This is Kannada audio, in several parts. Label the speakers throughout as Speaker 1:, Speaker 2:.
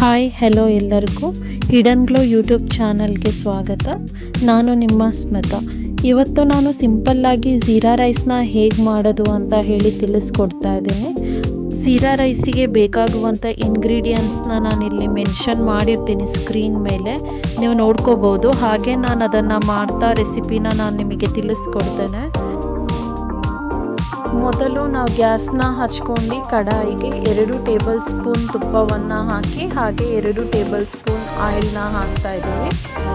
Speaker 1: ಹಾಯ್ ಹೆಲೋ ಎಲ್ಲರಿಗೂ. ಹಿಡನ್ ಗ್ಲೋ ಯೂಟ್ಯೂಬ್ ಚಾನಲ್ಗೆ ಸ್ವಾಗತ. ನಾನು ನಿಮ್ಮ ಸ್ಮಿತಾ. ಇವತ್ತು ನಾನು ಸಿಂಪಲ್ಲಾಗಿ ಜೀರಾ ರೈಸ್ನ ಹೇಗೆ ಮಾಡೋದು ಅಂತ ಹೇಳಿ ತಿಳಿಸ್ಕೊಡ್ತಾ ಇದ್ದೀನಿ. ಜೀರಾ ರೈಸಿಗೆ ಬೇಕಾಗುವಂಥ ಇಂಗ್ರೀಡಿಯೆಂಟ್ಸ್ನ ಇಲ್ಲಿ ಮೆನ್ಷನ್ ಮಾಡಿರ್ತೀನಿ ಸ್ಕ್ರೀನ್ ಮೇಲೆ. ನೀವು ನೋಡ್ಕೋಬೋದು. ಹಾಗೆ ನಾನು ಅದನ್ನು ಮಾಡ್ತಾ ರೆಸಿಪಿನ ನಾನು ನಿಮಗೆ ತಿಳಿಸ್ಕೊಡ್ತೇನೆ. ಮೊದಲು ನಾವು ಗ್ಯಾಸ್ನ ಹಚ್ಕೊಂಡು ಕಡಾಯಿಗೆ ಎರಡು ಟೇಬಲ್ ಸ್ಪೂನ್ ತುಪ್ಪವನ್ನು ಹಾಕಿ ಹಾಗೆ ಎರಡು ಟೇಬಲ್ ಸ್ಪೂನ್ ಆಯಿಲ್ನ ಹಾಕ್ತಾ ಇದ್ದೀವಿ.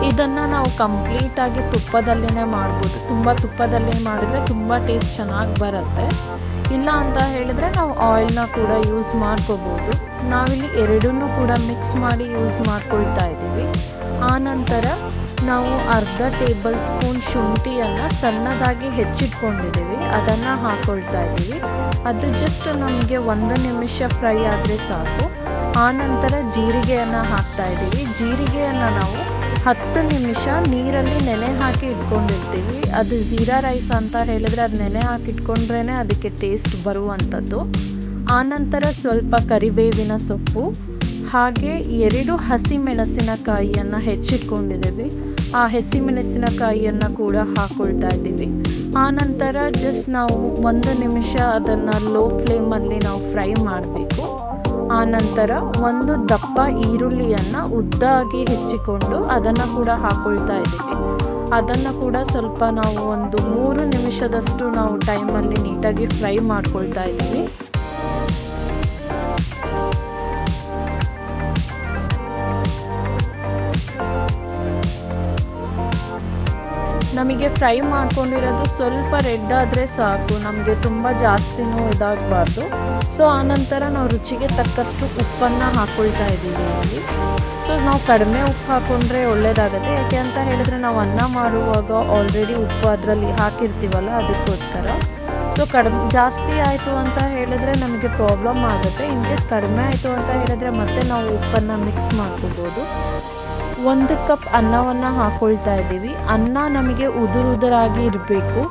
Speaker 1: ಇದನ್ನು ನಾವು ಕಂಪ್ಲೀಟಾಗಿ ತುಪ್ಪದಲ್ಲೇ ಮಾಡ್ಬೋದು. ತುಂಬ ತುಪ್ಪದಲ್ಲೇ ಮಾಡಿದರೆ ತುಂಬ ಟೇಸ್ಟ್ ಚೆನ್ನಾಗಿ ಬರುತ್ತೆ. ಇಲ್ಲ ಅಂತ ಹೇಳಿದ್ರೆ ನಾವು ಆಯಿಲ್ನ ಕೂಡ ಯೂಸ್ ಮಾಡ್ಕೋಬೋದು. ನಾವಿಲ್ಲಿ ಎರಡನ್ನೂ ಕೂಡ ಮಿಕ್ಸ್ ಮಾಡಿ ಯೂಸ್ ಮಾಡ್ಕೊಳ್ತಾ ಇದ್ದೀವಿ. ಆನಂತರ ನಾವು ಅರ್ಧ ಟೇಬಲ್ ಸ್ಪೂನ್ ಶುಂಠಿಯನ್ನು ಸಣ್ಣದಾಗಿ ಹೆಚ್ಚಿಟ್ಕೊಂಡಿದ್ದೀವಿ. ಅದನ್ನು ಹಾಕ್ಕೊಳ್ತಾ ಇದ್ದೀವಿ. ಅದು ಜಸ್ಟ್ ನಮಗೆ ಒಂದು ನಿಮಿಷ ಫ್ರೈ ಆದರೆ ಸಾಕು. ಆನಂತರ ಜೀರಿಗೆಯನ್ನು ಹಾಕ್ತಾ ಇದ್ದೀವಿ. ಜೀರಿಗೆಯನ್ನು ನಾವು ಹತ್ತು ನಿಮಿಷ ನೀರಲ್ಲಿ ನೆನೆ ಹಾಕಿ ಇಟ್ಕೊಂಡಿರ್ತೀವಿ. ಅದು ಜೀರಾ ರೈಸ್ ಅಂತ ಹೇಳಿದ್ರೆ ಅದು ನೆನೆ ಹಾಕಿ ಇಟ್ಕೊಂಡ್ರೇ ಅದಕ್ಕೆ ಟೇಸ್ಟ್ ಬರುವಂಥದ್ದು ಆನಂತರ ಸ್ವಲ್ಪ ಕರಿಬೇವಿನ ಸೊಪ್ಪು, ಹಾಗೆ ಎರಡು ಹಸಿ ಮೆಣಸಿನಕಾಯಿಯನ್ನು ಹೆಚ್ಚಿಟ್ಕೊಂಡಿದ್ದೀವಿ. ಆ ಹಸಿ ಮೆಣಸಿನಕಾಯಿಯನ್ನು ಕೂಡ ಹಾಕ್ಕೊಳ್ತಾ ಇದ್ದೀವಿ. ಆನಂತರ ಜಸ್ಟ್ ನಾವು ಒಂದು ನಿಮಿಷ ಅದನ್ನು ಲೋ ಫ್ಲೇಮಲ್ಲಿ ನಾವು ಫ್ರೈ ಮಾಡಬೇಕು. ಆನಂತರ ಒಂದು ದಪ್ಪ ಈರುಳ್ಳಿಯನ್ನು ಉದ್ದಾಗಿ ಹೆಚ್ಚಿಕೊಂಡು ಅದನ್ನು ಕೂಡ ಹಾಕ್ಕೊಳ್ತಾ ಇದ್ದೀವಿ. ಅದನ್ನು ಕೂಡ ಸ್ವಲ್ಪ ನಾವು ಒಂದು ಮೂರು ನಿಮಿಷದಷ್ಟು ನಾವು ಟೈಮಲ್ಲಿ ನೀಟಾಗಿ ಫ್ರೈ ಮಾಡ್ಕೊಳ್ತಾ ಇದ್ದೀವಿ. ನಮಗೆ ಫ್ರೈ ಮಾಡ್ಕೊಂಡಿರೋದು ಸ್ವಲ್ಪ ರೆಡ್ ಆದರೆ ಸಾಕು. ನಮಗೆ ತುಂಬ ಜಾಸ್ತಿನೂ ಇದಾಗಬಾರ್ದು. ಸೊ ಆನಂತರ ನಾವು ರುಚಿಗೆ ತಕ್ಕಷ್ಟು ಉಪ್ಪನ್ನು ಹಾಕ್ಕೊಳ್ತಾ ಇದ್ದೀವಿ ಅಲ್ಲಿ ಸೊ ನಾವು ಕಡಿಮೆ ಉಪ್ಪು ಹಾಕ್ಕೊಂಡ್ರೆ ಒಳ್ಳೆಯದಾಗುತ್ತೆ ಯಾಕೆ ಅಂತ ಹೇಳಿದ್ರೆ ನಾವು ಅನ್ನ ಮಾಡುವಾಗ ಆಲ್ರೆಡಿ ಉಪ್ಪು ಅದರಲ್ಲಿ ಹಾಕಿರ್ತೀವಲ್ಲ, ಅದಕ್ಕೋಸ್ಕರ. ಸೊ ಕಡಿಮೆ, ಜಾಸ್ತಿ ಆಯಿತು ಅಂತ ಹೇಳಿದ್ರೆ ನಮಗೆ ಪ್ರಾಬ್ಲಮ್ ಆಗುತ್ತೆ. ಇನ್ ಕೇಸ್ ಕಡಿಮೆ ಆಯಿತು ಅಂತ ಹೇಳಿದ್ರೆ ಮತ್ತೆ ನಾವು ಉಪ್ಪನ್ನು ಮಿಕ್ಸ್ ಮಾಡ್ಕೋಬೋದು. ಒಂದು ಕಪ್ ಅನ್ನವನ್ನು ಹಾಕ್ಕೊಳ್ತಾ ಇದ್ದೀವಿ. ಅನ್ನ ನಮಗೆ ಉದುರು ಉದುರಾಗಿ ಇರಬೇಕು.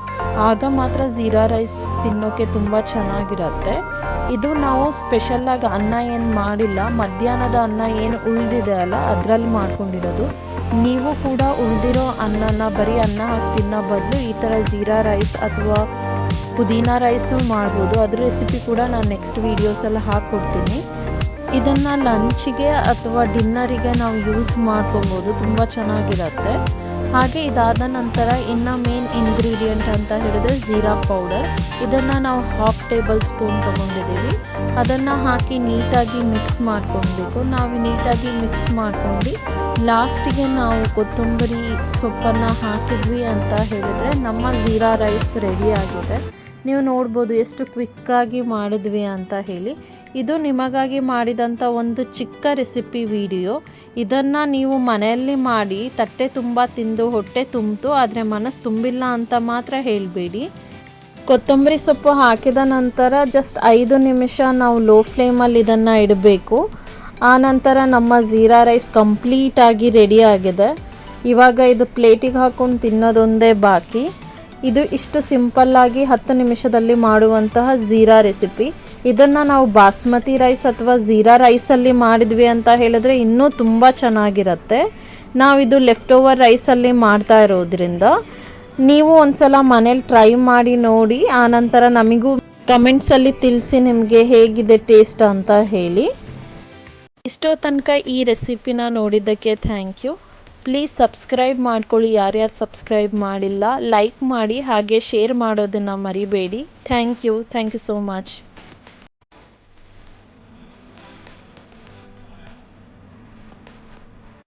Speaker 1: ಆಗ ಮಾತ್ರ ಜೀರಾ ರೈಸ್ ತಿನ್ನೋಕ್ಕೆ ತುಂಬ ಚೆನ್ನಾಗಿರುತ್ತೆ. ಇದು ನಾವು ಸ್ಪೆಷಲ್ಲಾಗಿ ಅನ್ನ ಏನು ಮಾಡಿಲ್ಲ. ಮಧ್ಯಾಹ್ನದ ಅನ್ನ ಏನು ಉಳಿದಿದೆ ಅಲ್ಲ, ಅದರಲ್ಲಿ ಮಾಡ್ಕೊಂಡಿರೋದು. ನೀವು ಕೂಡ ಉಳಿದಿರೋ ಅನ್ನನ, ಬರೀ ಅನ್ನ ಹಾಕಿ ತಿನ್ನೋ ಬದಲು ಈ ಥರ ಜೀರಾ ರೈಸ್ ಅಥವಾ ಪುದೀನಾ ರೈಸು ಮಾಡ್ಬೋದು. ಅದ್ರ ರೆಸಿಪಿ ಕೂಡ ನಾನು ನೆಕ್ಸ್ಟ್ ವೀಡಿಯೋಸಲ್ಲಿ ಹಾಕ್ಕೊಡ್ತೀನಿ ಇದನ್ನು ಲಂಚಿಗೆ ಅಥವಾ ಡಿನ್ನರಿಗೆ ನಾವು ಯೂಸ್ ಮಾಡ್ಕೊಬೋದು, ತುಂಬ ಚೆನ್ನಾಗಿರುತ್ತೆ. ಹಾಗೆ ಇದಾದ ನಂತರ ಇನ್ನು ಮೇನ್ ಇಂಗ್ರೀಡಿಯೆಂಟ್ ಅಂತ ಹೇಳಿದ್ರೆ ಜೀರಾ ಪೌಡರ್. ಇದನ್ನು ನಾವು ಹಾಫ್ ಟೇಬಲ್ ಸ್ಪೂನ್ ತೊಗೊಂಡಿದ್ದೀವಿ. ಅದನ್ನು ಹಾಕಿ ನೀಟಾಗಿ ಮಿಕ್ಸ್ ಮಾಡ್ಕೊಬೇಕು ನಾವು ನೀಟಾಗಿ ಮಿಕ್ಸ್ ಮಾಡ್ಕೊಂಡು ಲಾಸ್ಟಿಗೆ ನಾವು ಕೊತ್ತಂಬರಿ ಸೊಪ್ಪನ್ನು ಹಾಕಿದ್ವಿ ಅಂತ ಹೇಳಿದರೆ ನಮ್ಮ ಜೀರಾ ರೈಸ್ ರೆಡಿ ಆಗಿದೆ. ನೀವು ನೋಡ್ಬೋದು ಎಷ್ಟು ಕ್ವಿಕ್ಕಾಗಿ ಮಾಡಿದ್ವಿ ಅಂತ ಹೇಳಿ. ಇದು ನಿಮಗಾಗಿ ಮಾಡಿದಂಥ ಒಂದು ಚಿಕ್ಕ ರೆಸಿಪಿ ವಿಡಿಯೋ. ಇದನ್ನು ನೀವು ಮನೆಯಲ್ಲಿ ಮಾಡಿ ತಟ್ಟೆ ತುಂಬ ತಿಂದು ಹೊಟ್ಟೆ ತುಂಬಿತು, ಆದರೆ ಮನಸ್ಸು ತುಂಬಿಲ್ಲ ಅಂತ ಮಾತ್ರ ಹೇಳಬೇಡಿ. ಕೊತ್ತಂಬರಿ ಸೊಪ್ಪು ಹಾಕಿದ ನಂತರ ಜಸ್ಟ್ ಐದು ನಿಮಿಷ ನಾವು ಲೋ ಫ್ಲೇಮಲ್ಲಿ ಇದನ್ನು ಇಡಬೇಕು. ಆನಂತರ ನಮ್ಮ ಜೀರಾ ರೈಸ್ ಕಂಪ್ಲೀಟಾಗಿ ರೆಡಿ ಆಗಿದೆ. ಇವಾಗ ಇದು ಪ್ಲೇಟಿಗೆ ಹಾಕೊಂಡು ತಿನ್ನೋದೊಂದೇ ಬಾಕಿ. ಇದು ಇಷ್ಟು ಸಿಂಪಲ್ಲಾಗಿ ಹತ್ತು ನಿಮಿಷದಲ್ಲಿ ಮಾಡುವಂತಹ ಜೀರಾ ರೆಸಿಪಿ. ಇದನ್ನು ನಾವು ಬಾಸ್ಮತಿ ರೈಸ್ ಅಥವಾ ಜೀರಾ ರೈಸಲ್ಲಿ ಮಾಡಿದ್ವಿ ಅಂತ ಹೇಳಿದ್ರೆ ಇನ್ನೂ ತುಂಬ ಚೆನ್ನಾಗಿರುತ್ತೆ. ಇದು ಲೆಫ್ಟ್ ಓವರ್ ರೈಸಲ್ಲಿ ಮಾಡ್ತಾ ಇರೋದ್ರಿಂದ ನೀವು ಒಂದ್ಸಲ ಮನೇಲಿ ಟ್ರೈ ಮಾಡಿ ನೋಡಿ, ಆನಂತರ ನಮಗೂ ಕಮೆಂಟ್ಸಲ್ಲಿ ತಿಳಿಸಿ ನಿಮಗೆ ಹೇಗಿದೆ ಟೇಸ್ಟ್ ಅಂತ ಹೇಳಿ. ಇಷ್ಟೋ ತನಕ ಈ ರೆಸಿಪಿನ ನೋಡಿದ್ದಕ್ಕೆ ಥ್ಯಾಂಕ್ ಯು ಪ್ಲೀಸ್ ಸಬ್ಸ್ಕ್ರೈಬ್ ಮಾಡ್ಕೊಳ್ಳಿ. ಯಾರ್ಯಾರು ಸಬ್ಸ್ಕ್ರೈಬ್ ಮಾಡಿಲ್ಲ ಲೈಕ್ ಮಾಡಿ, ಹಾಗೆ ಶೇರ್ ಮಾಡೋದನ್ನು ಮರಿಬೇಡಿ. Thank you thank you so much